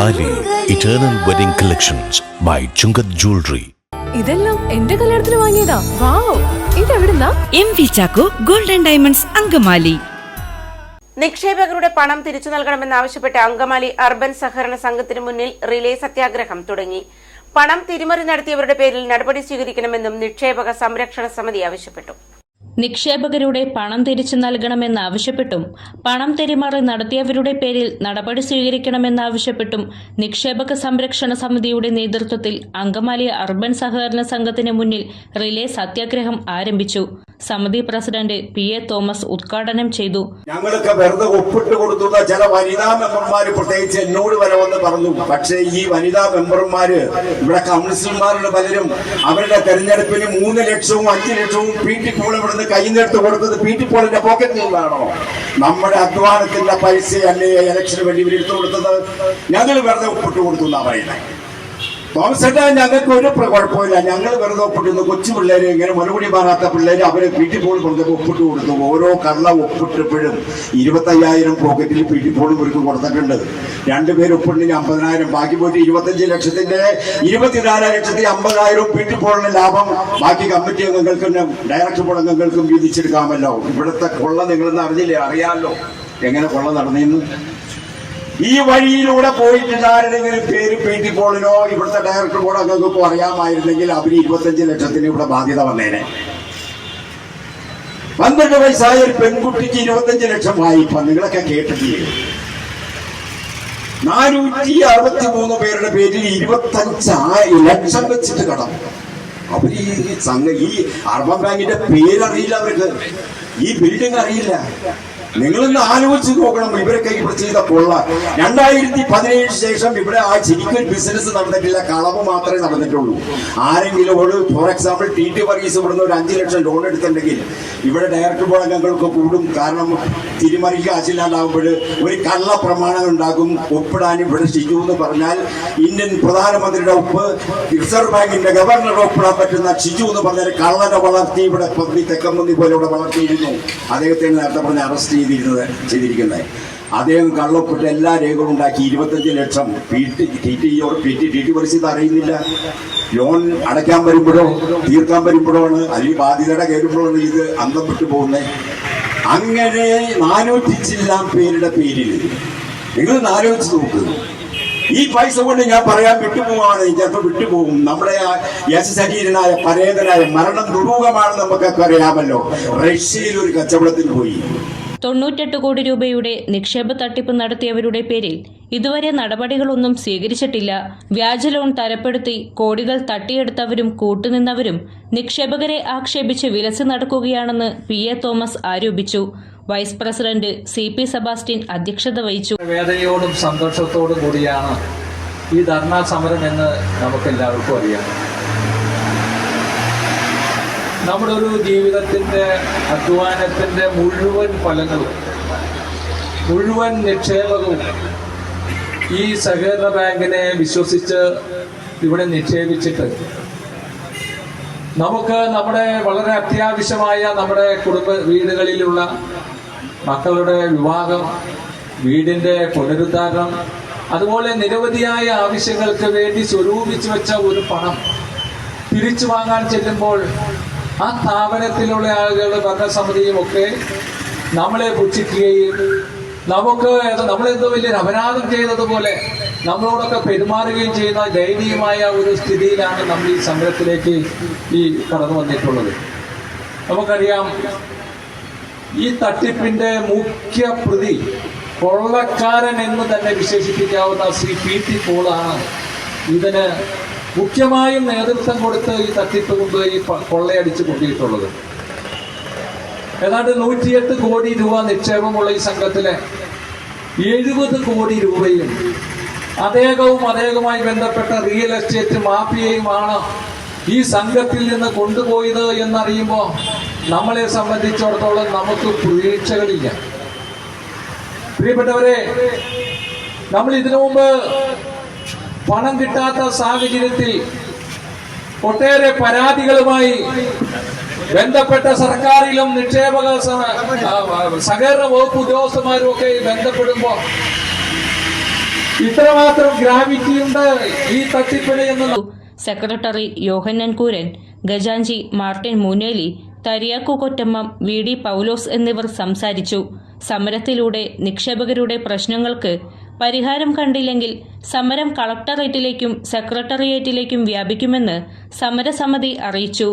Thali eternal wedding collections by Chungath jewellery ഇതെല്ലാം എന്റെ കല്യാണത്തിന് വാങ്ങിയതാ. Wow ഇതെവിടുന്നാ? M V Chacko golden diamonds Angamaly. നിക്ഷേപകരുടെ പണം തിരിച്ചു നൽകണമെന്നാവശ്യപ്പെട്ട് അങ്കമാലി അർബൻ സഹകരണ സംഘത്തിന് മുന്നിൽ റിലേ സത്യാഗ്രഹം തുടങ്ങി. പണം തിരിമറി നടത്തിയവരുടെ പേരിൽ നടപടി സ്വീകരിക്കണമെന്നും നിക്ഷേപക സംരക്ഷണ സമിതി ആവശ്യപ്പെട്ടു. നിക്ഷേപകരുടെ പണം തിരിച്ചു നൽകണമെന്നാവശ്യപ്പെട്ടും പണം തിരിമറി നടത്തിയവരുടെ പേരിൽ നടപടി സ്വീകരിക്കണമെന്നാവശ്യപ്പെട്ടും നിക്ഷേപക സംരക്ഷണ സമിതിയുടെ നേതൃത്വത്തിൽ അങ്കമാലി അർബൻ സഹകരണ സംഘത്തിന് മുന്നിൽ റിലേ സത്യാഗ്രഹം ആരംഭിച്ചു. സമിതി പ്രസിഡന്റ് പി എ തോമസ് ഉദ്ഘാടനം ചെയ്തു. ഞങ്ങൾക്ക് വെറുതെ ഒപ്പിട്ട് കൊടുത്തുന്ന ചില വനിതാ മെമ്പർമാര് പ്രത്യേകിച്ച് എന്നോട് വരെ പറഞ്ഞു. പക്ഷേ ഈ വനിതാ മെമ്പർമാര് ഇവിടെ കൗൺസിലർമാരുടെ പലരും അവരുടെ തെരഞ്ഞെടുപ്പിന് മൂന്ന് ലക്ഷവും അഞ്ചു ലക്ഷവും പി ടി പോൾ കൈന്നെടുത്ത് കൊടുത്തത് പി ടി പോളിന്റെ പോക്കറ്റിൽ നിന്നാണോ നമ്മുടെ അധ്വാനത്തിന്റെ പൈസ അല്ലേ ഇലക്ഷന് വേണ്ടി ഇവരെടുത്തു കൊടുത്തത്? ഞങ്ങൾ വെറുതെ ഒപ്പിട്ട് കൊടുത്തു എന്നാ പറയുന്നത്. തോമസ് ചേട്ടാ ഞങ്ങൾക്ക് ഒരു കുഴപ്പമില്ല. ഞങ്ങൾ വെറുതെ ഒപ്പിട്ടുന്നു കൊച്ചു പിള്ളേര് ഇങ്ങനെ മറുപടി മാറാത്ത പിള്ളേര് അവരെ വീട്ടിൽ പോൾ കൊടുത്തപ്പോൾ ഒപ്പിട്ട് കൊടുത്തു. ഓരോ കള്ള ഒപ്പിട്ടപ്പോഴും ഇരുപത്തയ്യായിരം പോക്കറ്റിൽ വീട്ടിൽ പോളും ഇവർക്ക് കൊടുത്തിട്ടുണ്ട്. രണ്ടുപേർ ഒപ്പിട്ടിന് അമ്പതിനായിരം ബാക്കി പോയിട്ട് ഇരുപത്തഞ്ച് ലക്ഷത്തിന്റെ ഇരുപത്തിനാല് ലക്ഷത്തി അമ്പതിനായിരം വീട്ടിൽ പോളിന് ലാഭം. ബാക്കി കമ്മിറ്റി അംഗങ്ങൾക്കും ഡയറക്ടർ ബോർഡ് അംഗങ്ങൾക്കും വീതിച്ചെടുക്കാമല്ലോ ഇവിടുത്തെ കൊള്ള നിങ്ങളെന്ന് അറിഞ്ഞില്ലേ? അറിയാമല്ലോ എങ്ങനെ കൊള്ള നടന്നിന്ന്? ഈ വഴിയിലൂടെ പോയിട്ട് ആരുടെങ്കിലും പേര് പേറ്റി പോളിനോ ഇവിടുത്തെ ഡയറക്ടർ ബോർഡ് അംഗങ്ങൾക്ക് അറിയാമായിരുന്നെങ്കിൽ അവർ ഇരുപത്തഞ്ച് ലക്ഷത്തിന് ഇവിടെ ബാധ്യത വന്നേനെ. പന്ത്രണ്ട് വയസ്സായ ഒരു പെൺകുട്ടിക്ക് ഇരുപത്തഞ്ച് ലക്ഷം വായ്പ. നിങ്ങളൊക്കെ കേട്ടിട്ടില്ലേ? നാനൂറ്റി അറുപത്തി മൂന്ന് പേരുടെ പേരിൽ ഇരുപത്തഞ്ച് ലക്ഷം വെച്ചിട്ട് കടം അവർ ഈ സംഘ ഈ അർബൻ ബാങ്കിന്റെ പേരറിയില്ല അവർക്ക്. ഈ ബിൽഡിംഗ് അറിയില്ല. നിങ്ങളൊന്ന് ആലോചിച്ച് നോക്കണം. ഇവരൊക്കെ ഇവിടെ ചെയ്ത കൊള്ള. രണ്ടായിരത്തി പതിനേഴിന് ശേഷം ഇവിടെ ആ ശരിക്കും ബിസിനസ് നടന്നിട്ടില്ല. കളവ് മാത്രമേ നടന്നിട്ടുള്ളൂ. ആരെങ്കിലും ഒരു for example T T Varghese ഇവിടുന്ന് ഒരു അഞ്ച് ലക്ഷം ലോൺ എടുത്തിട്ടുണ്ടെങ്കിൽ ഇവിടെ ഡയറക്ടർ ബോർഡ് അംഗങ്ങൾക്ക് കൂടും. കാരണം തിരിമറിക്ക് കാശില്ലാണ്ടാകുമ്പോൾ ഒരു കള്ള പ്രമാണം ഉണ്ടാകും. ഒപ്പിടാൻ ഇവിടെ ഷിജു എന്ന് പറഞ്ഞാൽ ഇന്ത്യൻ പ്രധാനമന്ത്രിയുടെ ഒപ്പ് റിസർവ് ബാങ്കിന്റെ ഗവർണറുടെ ഒപ്പിടാൻ പറ്റുന്ന ഷിജു എന്ന് പറഞ്ഞാൽ കള്ളനെ വളർത്തി ഇവിടെ പന്നി തെക്കമ്പന്തി പോലെ ഇവിടെ വളർത്തിയിരുന്നു. അദ്ദേഹത്തെ നേരത്തെ പറഞ്ഞ അറസ്റ്റ് ചെയ്തിരുന്നത് ചെയ്തിരിക്കുന്നത്. അദ്ദേഹം കള്ളപ്പെട്ട് എല്ലാ രേഖകളും ഉണ്ടാക്കി ഇരുപത്തഞ്ച് ലക്ഷം P T T T P T T T പരിസ്ഥിതി അറിയുന്നില്ല. ലോൺ അടയ്ക്കാൻ വരുമ്പോഴോ തീർക്കാൻ വരുമ്പോഴോ ആണ് അല്ലെങ്കിൽ ബാധ്യതയുടെ കയറുമ്പോഴാണ് ഇത് അന്തം പോകുന്നത്. അങ്ങനെ നാനൂറ്റി ചില്ലാം പേരുടെ പേരിൽ നിങ്ങൾ ആലോചിച്ച് നോക്ക്. ഈ പൈസ കൊണ്ട് ഞാൻ പറയാൻ വിട്ടുപോവാണ്. ചിലപ്പോൾ വിട്ടുപോകും? നമ്മുടെ യശശരീരനായ പരേതനായ മരണം ദുരൂഹമാണെന്ന് നമുക്കൊക്കെ അറിയാമല്ലോ. റഷ്യയിൽ ഒരു കച്ചവടത്തിൽ പോയി. തൊണ്ണൂറ്റെട്ട് കോടി രൂപയുടെ നിക്ഷേപ തട്ടിപ്പ് നടത്തിയവരുടെ പേരിൽ ഇതുവരെ നടപടികളൊന്നും സ്വീകരിച്ചിട്ടില്ല. വ്യാജ ലോൺ തരപ്പെടുത്തി കോടികൾ തട്ടിയെടുത്തവരും കൂട്ടുനിന്നവരും നിക്ഷേപകരെ ആക്ഷേപിച്ച് വിലസി നടക്കുകയാണെന്ന് പി എ തോമസ് ആരോപിച്ചു. Vice president C P Sebastian അധ്യക്ഷത വഹിച്ചു. വേദനയോടും സന്തോഷത്തോടും കൂടിയാണ് ഈ ധർണാ സമരം എന്ന് നമുക്കെല്ലാവർക്കും അറിയാം. നമ്മുടെ ഒരു ജീവിതത്തിന്റെ അധ്വാനത്തിന്റെ മുഴുവൻ ഫലങ്ങളും മുഴുവൻ നിക്ഷേപവും ഈ സഹകരണ ബാങ്കിനെ വിശ്വസിച്ച് ഇവിടെ നിക്ഷേപിച്ചിട്ട് നമുക്ക് നമ്മുടെ വളരെ അത്യാവശ്യമായ നമ്മുടെ കുടുംബ വീടുകളിലുള്ള മക്കളുടെ വിവാഹം വീടിന്റെ പുനരുദ്ധാരണം അതുപോലെ നിരവധിയായ ആവശ്യങ്ങൾക്ക് വേണ്ടി സ്വരൂപിച്ചു വെച്ച ഒരു പണം തിരിച്ചു വാങ്ങാൻ ചെല്ലുമ്പോൾ ആ സ്ഥാപനത്തിലുള്ള ആളുകൾ ഭരണസമിതിയും ഒക്കെ നമ്മളെ പുച്ഛിക്കുകയും നമുക്ക് നമ്മളെന്തോ വലിയൊരു അപരാധം ചെയ്തതുപോലെ നമ്മളോടൊക്കെ പെരുമാറുകയും ചെയ്യുന്ന ദയനീയമായ ഒരു സ്ഥിതിയിലാണ് നമ്മൾ ഈ സമരത്തിലേക്ക് ഈ കടന്നു വന്നിട്ടുള്ളത്. നമുക്കറിയാം ഈ തട്ടിപ്പിന്റെ മുഖ്യ പ്രതി കൊള്ളക്കാരൻ എന്ന് തന്നെ വിശേഷിപ്പിക്കാവുന്ന ശ്രീ പി ടി പോളാണ്. ഇതിന് മുഖ്യമായും നേതൃത്വം കൊടുത്ത് ഈ തട്ടിപ്പ് കൊണ്ട് ഈ കൊള്ളയടിച്ച് കൂട്ടിയിട്ടുള്ളത് ഏതാണ്ട് നൂറ്റിയെട്ട് കോടി രൂപ നിക്ഷേപമുള്ള ഈ സംഘത്തിലെ എഴുപത് കോടി രൂപയും അദ്ദേഹവും അദ്ദേഹവുമായി ബന്ധപ്പെട്ട റിയൽ എസ്റ്റേറ്റ് മാഫിയയുമാണ് ഈ സംഘത്തിൽ നിന്ന് കൊണ്ടുപോയത് എന്നറിയുമ്പോൾ നമ്മളെ സംബന്ധിച്ചിടത്തോളം നമുക്ക് പ്രതീക്ഷകളില്ല. പ്രിയപ്പെട്ടവരെ നമ്മൾ ഇതിനു മുമ്പ് പണം കിട്ടാത്ത സാഹചര്യത്തിൽ ഒട്ടേറെ പരാതികളുമായി ബന്ധപ്പെട്ട സർക്കാരിലും നിക്ഷേപക സഹകരണ വകുപ്പ് ഉദ്യോഗസ്ഥന്മാരും ഒക്കെ ബന്ധപ്പെടുമ്പോൾ ഇത്രമാത്രം ഗ്രാവിറ്റി ഉണ്ട് ഈ തട്ടിപ്പിന് എന്ന് secretary Yohannan Kooran ഗജാഞ്ചി Martin Mooneli Thariyakku Kottamam V D Paulose എന്നിവർ സംസാരിച്ചു. സമരത്തിലൂടെ നിക്ഷേപകരുടെ പ്രശ്നങ്ങൾക്ക് പരിഹാരം കണ്ടില്ലെങ്കിൽ സമരം കളക്ടറേറ്റിലേക്കും സെക്രട്ടേറിയറ്റിലേക്കും വ്യാപിക്കുമെന്ന് സമരസമിതി അറിയിച്ചു